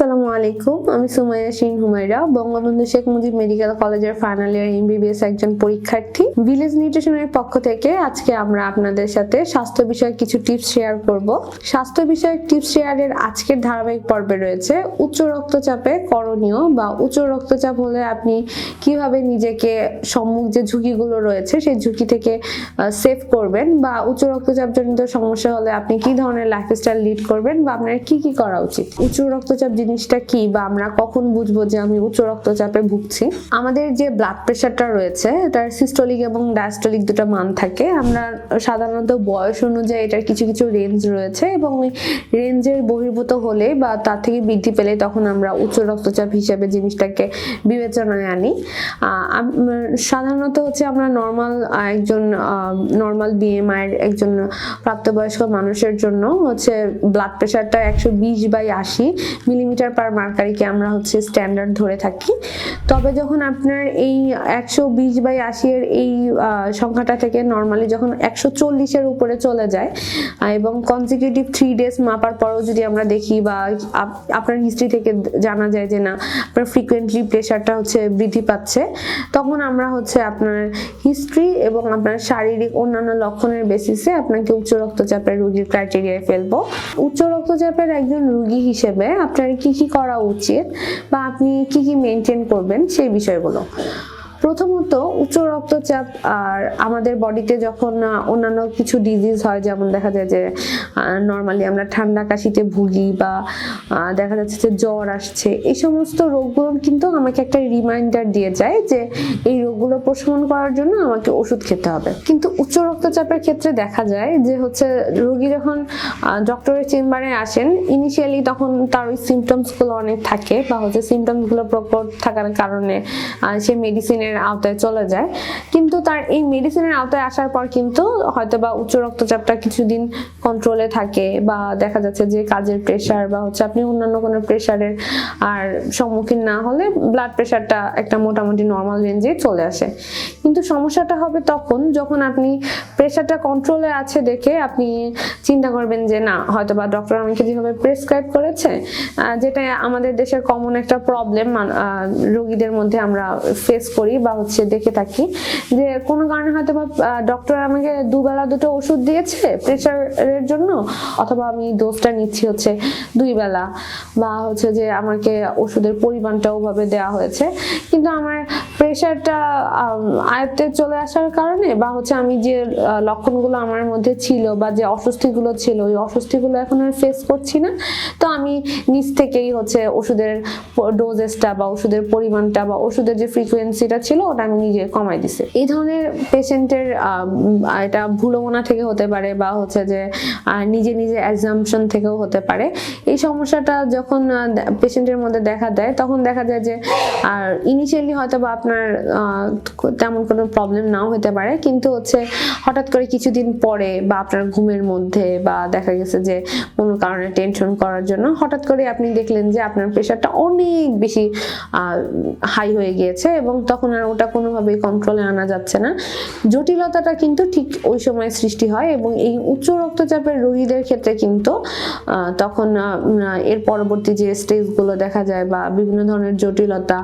আসসালামু আলাইকুম, আমি সুমাইয়া শিন Humaira Bangabandhu Sheikh Mujib medical college final year MBBS একজন পরীক্ষার্থী। ভিলেজ নিউট্রিশনের পক্ষ থেকে আজকে আমরা আপনাদের সাথে স্বাস্থ্য বিষয়ক কিছু টিপস শেয়ার করব। স্বাস্থ্য বিষয়ক টিপস শেয়ারের আজকের ধারাবাহিক পর্বে রয়েছে, উচ্চ রক্তচাপে করণীয় বা উচ্চ রক্তচাপ হলে আপনি কীভাবে নিজেকে সম্মুখ যে ঝুঁকিগুলো রয়েছে, সেই ঝুঁকি থেকে সেভ করবেন বা উচ্চ রক্তচাপ জনিত সমস্যা হলে আপনি কি ধরনের লাইফস্টাইল লিড করবেন বা আপনার কি কি করা উচিত? উচ্চ রক্তচাপ জিনিসটা কি বা আমরা কখন বুঝব যে আমি উচ্চ রক্তচাপে ভুগছি? আমাদের যে ব্লাড প্রেশারটা রয়েছে তার সিস্টোলিক এবং ডায়াস্টোলিক দুটো মান থাকে। আমরা সাধারণত বয়স অনুযায়ী এটার কিছু কিছু রেঞ্জ রয়েছে এবং রেঞ্জের বহির্ভূত হলে বা তার থেকে বৃদ্ধি পেলে তখন আমরা উচ্চ রক্তচাপ হিসেবে জিনিসটাকে বিবেচনায় আনি। সাধারণত হচ্ছে আমরা নর্মাল একজন নর্মাল বিএমআই এর একজন প্রাপ্তবয়স্ক মানুষের জন্য হচ্ছে ব্লাড প্রেশারটা একশো বিশ বাই আশি মিলিমিটার পার মার্কারিকে আমরা হচ্ছে স্ট্যান্ডার্ড ধরে থাকি। তবে যখন আপনার এই একশো বিশ বাই আশি এর এই সংখ্যাটা থেকে নর্মালি যখন একশো চল্লিশের উপরে চলে যায় এবং কনজিকিউটিভ থ্রি ডেজ মাপার পরেও যদি আমরা দেখি বা আপনার হিস্ট্রি থেকে জানা যায় যে না, আপনার ফ্রিকুয়েন্টলি প্রেশারটা হচ্ছে বৃদ্ধি পাচ্ছে, তখন আমরা হচ্ছে আপনার হিস্ট্রি এবং আপনার শারীরিক অন্যান্য লক্ষণের বেসিসে আপনাকে উচ্চ রক্তচাপের রোগীর ক্রাইটেরিয়ায় ফেলব। উচ্চ রক্তচাপের একজন রুগী হিসেবে আপনার কি কি করা উচিত বা আপনি কি কি মেনটেন করবেন সেই বিষয়গুলো। প্রথমত উচ্চ রক্তচাপ আর আমাদের বডিতে যখন অন্যান্য কিছু ডিজিজ হয়, যেমন দেখা যায় যে নর্মালি আমরা ঠান্ডা কাশিতে ভুগি বা দেখা যাচ্ছে যে জ্বর আসছে, এই সমস্ত রোগগুলো কিন্তু আমাকে একটা রিমাইন্ডার দিয়ে যায় যে এই রোগগুলো প্রশমন করার জন্য আমাকে ওষুধ খেতে হবে। কিন্তু উচ্চ রক্তচাপের ক্ষেত্রে দেখা যায় যে হচ্ছে রোগী যখন ডক্টরের চেম্বারে আসেন ইনিশিয়ালি তখন তার ওই সিমটমসগুলো অনেক থাকে বা হচ্ছে সিমটমসগুলো প্রকট থাকার কারণে সে মেডিসিনের আওতায় চলে যায়। কিন্তু তার এই মেডিসিনের আওতায় আসার পর কিন্তু হয়তো বা উচ্চ রক্তচাপটা কিছুদিন কন্ট্রোলে থাকে বা দেখা যাচ্ছে যে কাজের প্রেশার বা হচ্ছে আপনি অন্যান্য কোনো প্রেশারের আর সম্মুখীন না হলে ব্লাড প্রেশারটা একটা মোটামুটি নর্মাল রেঞ্জে চলে আসে। কিন্তু সমস্যাটা হবে তখন যখন আপনি প্রেশারটা কন্ট্রোলে আছে দেখে আপনি চিন্তা করবেন যে, না হয়তো বা ডক্টর আমাকে যেভাবে প্রেসক্রাইব করেছে যেটা আমাদের দেশের কমন একটা প্রবলেম রোগীদের মধ্যে আমরা ফেস করি বা হচ্ছে দেখে থাকি, যে কোনো কারণে হয়তো বা ডক্টর আমাকে দুবেলা দুটো ওষুধ দিয়েছে প্রেশারের জন্য, অথবা আমি ডোজটা নিচ্ছি হচ্ছে দুই বেলা, বা হচ্ছে যে আমাকে ওষুধের পরিমাণটা ওভাবে দেওয়া হয়েছে। কিন্তু আমার প্রেশারটা আয়ত্তে চলে আসার কারণে, বা হচ্ছে আমি যে লক্ষণগুলো আমার মধ্যে ছিল, বা যে অস্বস্তিগুলো ছিল, ওই অস্বস্তিগুলো এখন আর ফেস করছি না। তো আমি নিজ থেকেই হচ্ছে ওষুধের ডোজেসটা বা ওষুধের পরিমাণটা বা ওষুধের যে ফ্রিকোয়েন্সিটা ছিল, ওটা আমি নিজে কমাই দিছি। এই ধরনের পেশেন্টের এটা ভুলমনা থেকে হতে পারে বা হচ্ছে যে নিজে নিজে অ্যাজামশন থেকেও হতে পারে। এই সমস্যাটা যখন পেশেন্টের মধ্যে দেখা দেয়, তখন দেখা যায় যে, আর ইনিশিয়ালি হয়তো বা আপনার তেমন কোনো প্রবলেম নাও হতে পারে, কিন্তু হচ্ছে হঠাৎ করে কিছুদিন পরে বা আপনার ঘুমের মধ্যে বা দেখা গেছে যে, কোনো কারণে টেনশন করার জন্য হঠাৎ করে আপনি দেখলেন যে, আপনার প্রেশারটা অনেক বেশি হাই হয়ে গিয়েছে এবং তখন আর ওটা কোনোভাবেই কন্ট্রোলে আনা যাচ্ছে না। জটিলতাটা কিন্তু ঠিক ওই সময় সৃষ্টি হয় এবং এই উচ্চ রক্তচাপের রোগীদের ক্ষেত্রে কিন্তু তখন এর পরবর্তী যে স্টেজগুলো দেখা যায় বা বিভিন্ন ধরনের জটিলতা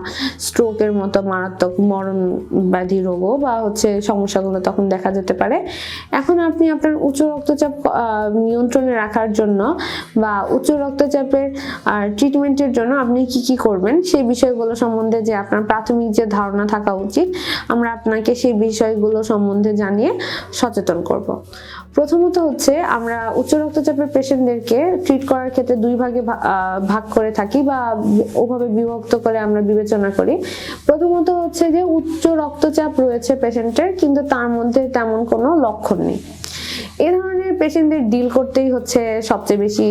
স্ট্রোকের মতো মারাত্মক মরণ ব্যাধি রোগও বা হচ্ছে সমস্যাগুলো তখন দেখা যেতে পারে। এখন আপনি আপনার উচ্চ রক্তচাপ নিয়ন্ত্রণে রাখার জন্য বা উচ্চ রক্তচাপের ট্রিটমেন্টের জন্য আপনি কি কি করবেন সেই বিষয়গুলো সম্বন্ধে যে আপনার প্রাথমিক যে ধারণা থাকা উচিত। আমরা আপনাকে সেই বিষয়গুলো সম্বন্ধে জানিয়ে সচেতন করব। প্রথমত হচ্ছে, আমরা উচ্চ রক্তচাপের পেশেন্টদেরকে ট্রিট করার ক্ষেত্রে দুই ভাগে ভাগ করে থাকি বা ওভাবে বিভক্ত করে আমরা বিবেচনা করি। প্রথমত হচ্ছে যে, উচ্চ রক্তচাপ রয়েছে পেশেন্টের, কিন্তু তার মধ্যে তেমন কোনো লক্ষণ নেই। এ ধরনের পেশেন্টদের ডিল করতেই হচ্ছে সবচেয়ে বেশি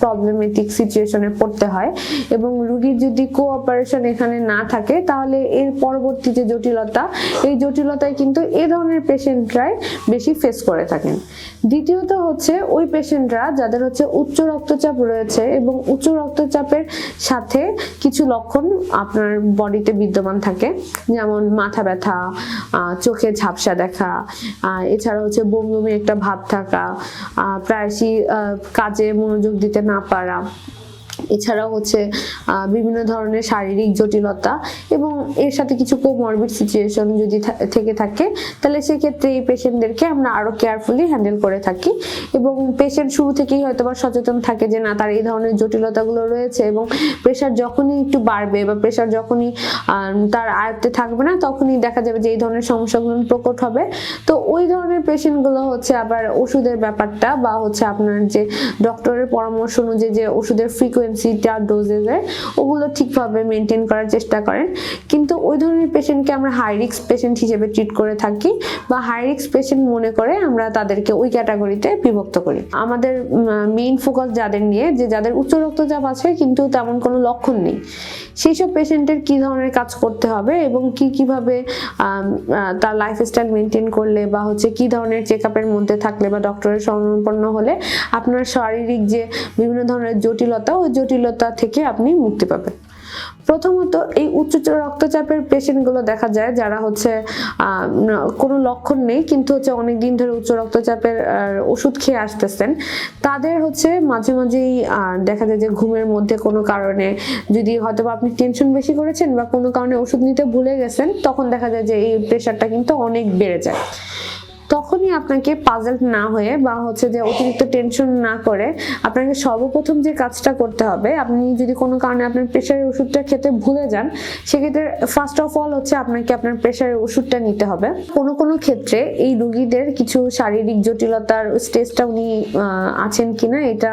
প্রবলেমেটিক সিচুয়েশনে পড়তে হয়। এবং রুগীর যদি কোঅপারেশন এখানে না থাকে, তাহলে এর পরবর্তী যে জটিলতা, এই জটিলতায় কিন্তু এ ধরনের পেশেন্টরাই বেশি ফেস করে থাকেন। দ্বিতীয়ত হচ্ছে, ওই পেশেন্টরা যাদের হচ্ছে উচ্চ রক্তচাপ রয়েছে এবং উচ্চ রক্তচাপের সাথে কিছু লক্ষণ আপনার বডিতে বিদ্যমান থাকে। যেমন মাথা ব্যথা চোখে ঝাপসা দেখা এছাড়া হচ্ছে বমি বমি, একটা ভাব থাকা আহ, প্রায়শই কাজে মনোযোগ দিতে না পারা। এছাড়াও হচ্ছে বিভিন্ন ধরনের শারীরিক জটিলতা এবং এর সাথে কিছু কোমরবিড সিচুয়েশন যদি থেকে থাকে, তাহলে সেক্ষেত্রে এই পেশেন্টদেরকে আমরা আরও কেয়ারফুলি হ্যান্ডেল করে থাকি এবং পেশেন্ট শুরু থেকেই হয়তো বা সচেতন থাকে যে না, তার এই ধরনের জটিলতাগুলো রয়েছে এবং প্রেশার যখনই একটু বাড়বে বা প্রেশার যখনই তার আয়ত্তে থাকবে না, তখনই দেখা যাবে যে এই ধরনের সমস্যাগুলো প্রকট হবে। তো ওই ধরনের পেশেন্টগুলো হচ্ছে আবার ওষুধের ব্যাপারটা বা হচ্ছে আপনার যে ডক্টরের পরামর্শ অনুযায়ী যে ওষুধের ফ্রিকোয়েন্সিটা ডোজেসের ওগুলো ঠিকভাবে মেনটেন করার চেষ্টা করেন। কিন্তু ওই ধরনের পেশেন্টকে আমরা হাই রিস্ক পেশেন্ট হিসেবে ট্রিট করে থাকি বা হাই রিস্ক পেশেন্ট মনে করে আমরা তাদেরকে ওই ক্যাটাগরিতে বিভক্ত করি। আমাদের মেইন ফোকাস যাদের নিয়ে, যে যাদের উচ্চ রক্তচাপ আছে, কিন্তু তেমন কোনো লক্ষণ নেই। সেই সব পেশেন্টের কি ধরনের কাজ করতে হবে এবং কি কীভাবে তার লাইফস্টাইল মেনটেন করলে বা হচ্ছে কি ধরনের চেক আপের মধ্যে থাকলে বা ডক্টরের শরণাপন্ন হলে আপনার শারীরিক যে বিভিন্ন ধরনের জটিলতা, ওই জটিলতা থেকে আপনি মুক্তি পাবেন। প্রথমত এই উচ্চ রক্তচাপের পেশেন্টগুলো দেখা যায় যারা হচ্ছে কোনো লক্ষণ নেই, কিন্তু হচ্ছে অনেক দিন ধরে উচ্চ রক্তচাপের ওষুধ খেয়ে আসতেছেন। তাদের হচ্ছে মাঝে মাঝেই দেখা যায় যে ঘুমের মধ্যে কোনো কারণে যদি হয়তো আপনি টেনশন বেশি করেছেন বা কোনো কারণে ওষুধ নিতে ভুলে গেছেন, তখন দেখা যায় যে এই প্রেশারটা কিন্তু অনেক বেড়ে যায়। তখনই আপনাকে পাজল না হয়ে বা হচ্ছে যে অতিরিক্ত টেনশন না করে আপনাকে সর্বপ্রথম যে কাজটা করতে হবে, আপনি যদি কোনো কারণে আপনার প্রেশারের ওষুধটা খেতে ভুলে যান, সেক্ষেত্রে ফার্স্ট অফ অল হচ্ছে আপনাকে আপনার প্রেশারের ওষুধটা নিতে হবে। কোনো কোনো ক্ষেত্রে এই রুগীদের কিছু শারীরিক জটিলতার স্টেজটা উনি আছেন কিনা এটা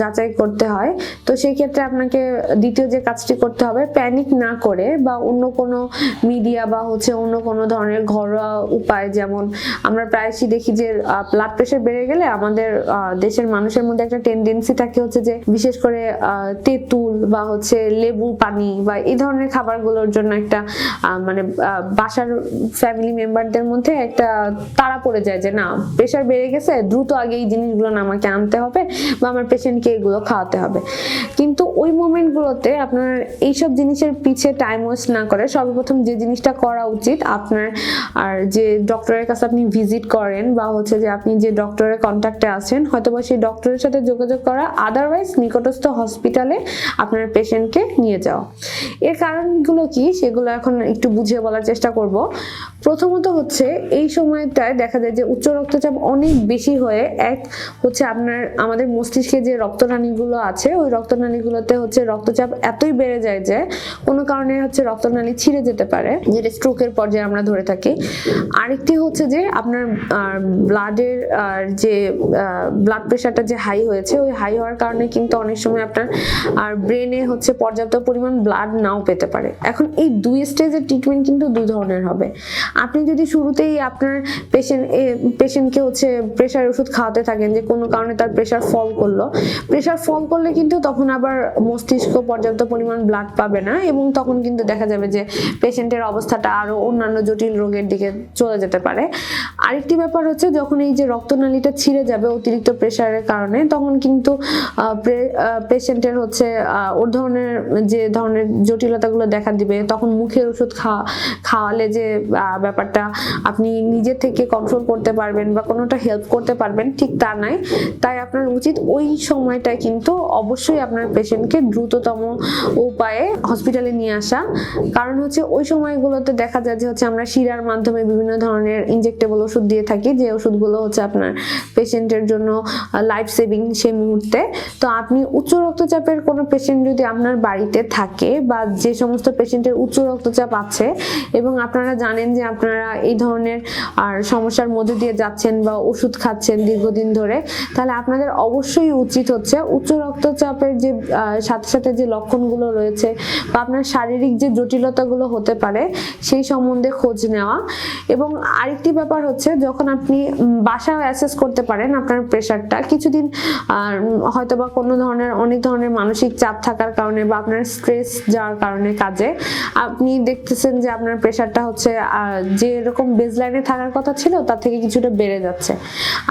যাচাই করতে হয়। তো সেই ক্ষেত্রে আপনাকে দ্বিতীয় যে কাজটি করতে হবে প্যানিক না করে বা অন্য কোনো মিডিয়া বা হচ্ছে অন্য কোনো ধরনের ঘরোয়া উপায় যেমন আমরা প্রায়শই দেখি যে ব্লাড প্রেশার বেড়ে গেলে আমাদের দেশের মানুষের মধ্যে একটা টেন্ডেন্সি থাকে হচ্ছে যে, বিশেষ করে তেঁতুল বা হচ্ছে লেবু পানি বা এই ধরনের খাবারগুলোর জন্য একটা মানে বাসার ফ্যামিলি মেম্বারদের মধ্যে একটা তাড়া পড়ে যায় যে, না প্রেশার বেড়ে গেছে, দ্রুত আগে এই জিনিসগুলো না আমাকে আনতে হবে বা আমার পেশেন্টকে এগুলো খাওয়াতে হবে। কিন্তু ওই মোমেন্টগুলোতে আপনার এইসব জিনিসের পিছে টাইম ওয়েস্ট না করে সর্বপ্রথম যে জিনিসটা করা উচিত আপনার, আর যে ডক্টরের কাছে আপনি ভিজিট করেন বা হচ্ছে যে আপনি যে ডক্টরের কন্ট্যাক্টে আছেন হয়তো বা সেই ডক্টরের সাথে যোগাযোগ করা আদারওয়াইজ নিকটস্থ হসপিটালে আপনার পেশেন্টকে নিয়ে যাওয়া। এর কারণগুলো কি? সেগুলো এখন একটু বুঝিয়ে বলার চেষ্টা করব। প্রথমত হচ্ছে, এই সময়টায় দেখা যায় যে উচ্চ রক্তচাপ অনেক বেশি হয়ে এক হচ্ছে আপনার, আমাদের মস্তিষ্কে যে রক্তনালীগুলো আছে, ওই রক্তনালীগুলোতে হচ্ছে রক্তচাপ এতই বেড়ে যায় যে কোনো কারণে হচ্ছে রক্তনালী ছিঁড়ে যেতে পারে, যেটা স্ট্রোকের পর্যায়ে আমরা ধরে থাকি। আরেকটি হচ্ছে যে আপনার ব্লাডের আর যে ব্লাড প্রেশারটা যে হাই হয়েছে, ওই হাই হওয়ার কারণে কিন্তু অনেক সময় আপনার, আর ব্রেনে হচ্ছে পর্যাপ্ত পরিমাণ ব্লাড নাও পেতে পারে। এখন এই দুই স্টেজের ট্রিটমেন্ট কিন্তু দুই ধরনের হবে। আপনি যদি শুরুতেই আপনার পেশেন্ট পেশেন্টকে হচ্ছে প্রেশার ওষুধ খাওয়াতে থাকেন, যে কোনো কারণে তার প্রেশার ফল করল প্রেশার ফল করলে কিন্তু তখন আবার মস্তিষ্ক পর্যাপ্ত পরিমাণ ব্লাড পাবে না, এবং তখন কিন্তু দেখা যাবে যে পেশেন্টের অবস্থাটা আরও অন্যান্য জটিল রোগের দিকে চলে যেতে পারে। আরেকটি ব্যাপার হচ্ছে, যখন এই যে রক্তনালীটা ছিঁড়ে যাবে অতিরিক্ত প্রেশারের কারণে, তখন কিন্তু পেশেন্টের হচ্ছে ওর ধরনের যে ধরনের জটিলতাগুলো দেখা দিবে, তখন মুখের ওষুধ খাওয়া খাওয়ালে যে ব্যাপারটা আপনি নিজে থেকে কন্ট্রোল করতে পারবেন বা কোনোটা হেল্প করতে পারবেন, ঠিক তা নাই। তাই আপনার উচিত ওই সময়টায় কিন্তু অবশ্যই আপনার পেশেন্টকে দ্রুততম উপায়ে হসপিটালে নিয়ে আসা। কারণ হচ্ছে, ওই সময়গুলোতে দেখা যায় যে হচ্ছে, আমরা শিরার মাধ্যমে বিভিন্ন ধরনের ইনজেক্টেবল ওষুধ দিয়ে থাকি, যে ওষুধগুলো হচ্ছে আপনার পেশেন্টের জন্য লাইফ সেভিং সেই মুহূর্তে। তো আপনি উচ্চ রক্তচাপের কোনো পেশেন্ট যদি আপনার বাড়িতে থাকে বা যে সমস্ত পেশেন্টের উচ্চ রক্তচাপ আছে, এবং আপনারা জানেন যে আপনারা এই ধরনের, আর সমস্যার মধ্যে দিয়ে যাচ্ছেন বা ওষুধ খাচ্ছেন দীর্ঘদিন ধরে, তাহলে আপনাদের অবশ্যই উচিত হচ্ছে উচ্চ রক্তচাপের যে সাথে সাথে যে লক্ষণগুলো রয়েছে বা আপনার শারীরিক যে জটিলতাগুলো হতে পারে, সেই সম্বন্ধে খোঁজ নেওয়া। এবং আরেকটি ব্যাপার হচ্ছে যখন আপনি বাসায় অ্যাসেস করতে পারেন আপনার প্রেশারটা কিছুদিন হয়তো বা কোনো ধরনের, অনেক ধরনের মানসিক চাপ থাকার কারণে বা আপনার স্ট্রেস যাওয়ার কারণে কাজে, আপনি দেখতেছেন যে আপনার প্রেশারটা হচ্ছে যে এরকম বেজলাইনে থাকার কথা ছিল তার থেকে কিছুটা বেড়ে যাচ্ছে।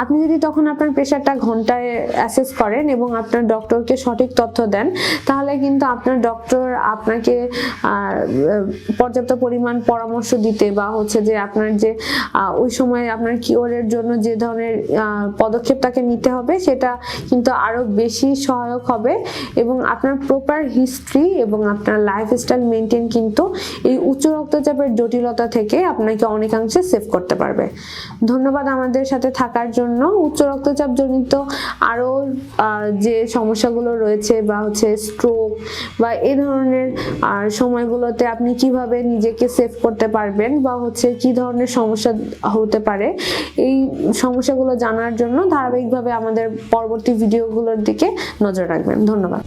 আপনি যদি তখন আপনার প্রেশারটা ঘন্টায় অ্যাসেস করেন এবং আপনার ডক্টরকে সঠিক তথ্য দেন, তাহলে কিন্তু আপনার ডক্টর আপনাকে পর্যাপ্ত পরিমাণ পরামর্শ দিতে বা হচ্ছে যে আপনার যে ওই সময় আপনার কিওরের জন্য যে ধরনের আহ, পদক্ষেপ নিতে হবে সেটা কিন্তু আরও বেশি সহায়ক হবে এবং আপনার প্রপার হিস্ট্রি এবং আপনার লাইফস্টাইল মেনটেন কিন্তু এই উচ্চ রক্তচাপের জটিলতা থেকে আপনাকে অনেকাংশে সেভ করতে পারবে। ধন্যবাদ আমাদের সাথে থাকার জন্য। উচ্চ রক্তচাপ জনিত আরও আহ, যে সমস্যাগুলো রয়েছে বা হচ্ছে স্ট্রোক বা এই ধরনের সময়গুলোতে আপনি কীভাবে নিজেকে সেভ করতে পারবেন বা হচ্ছে কি ধরনের সমস্যা হতে পারে। এই সমস্যাগুলো জানার জন্য ধারাবাহিকভাবে আমাদের পরবর্তী ভিডিওগুলোর দিকে নজর রাখবেন। ধন্যবাদ।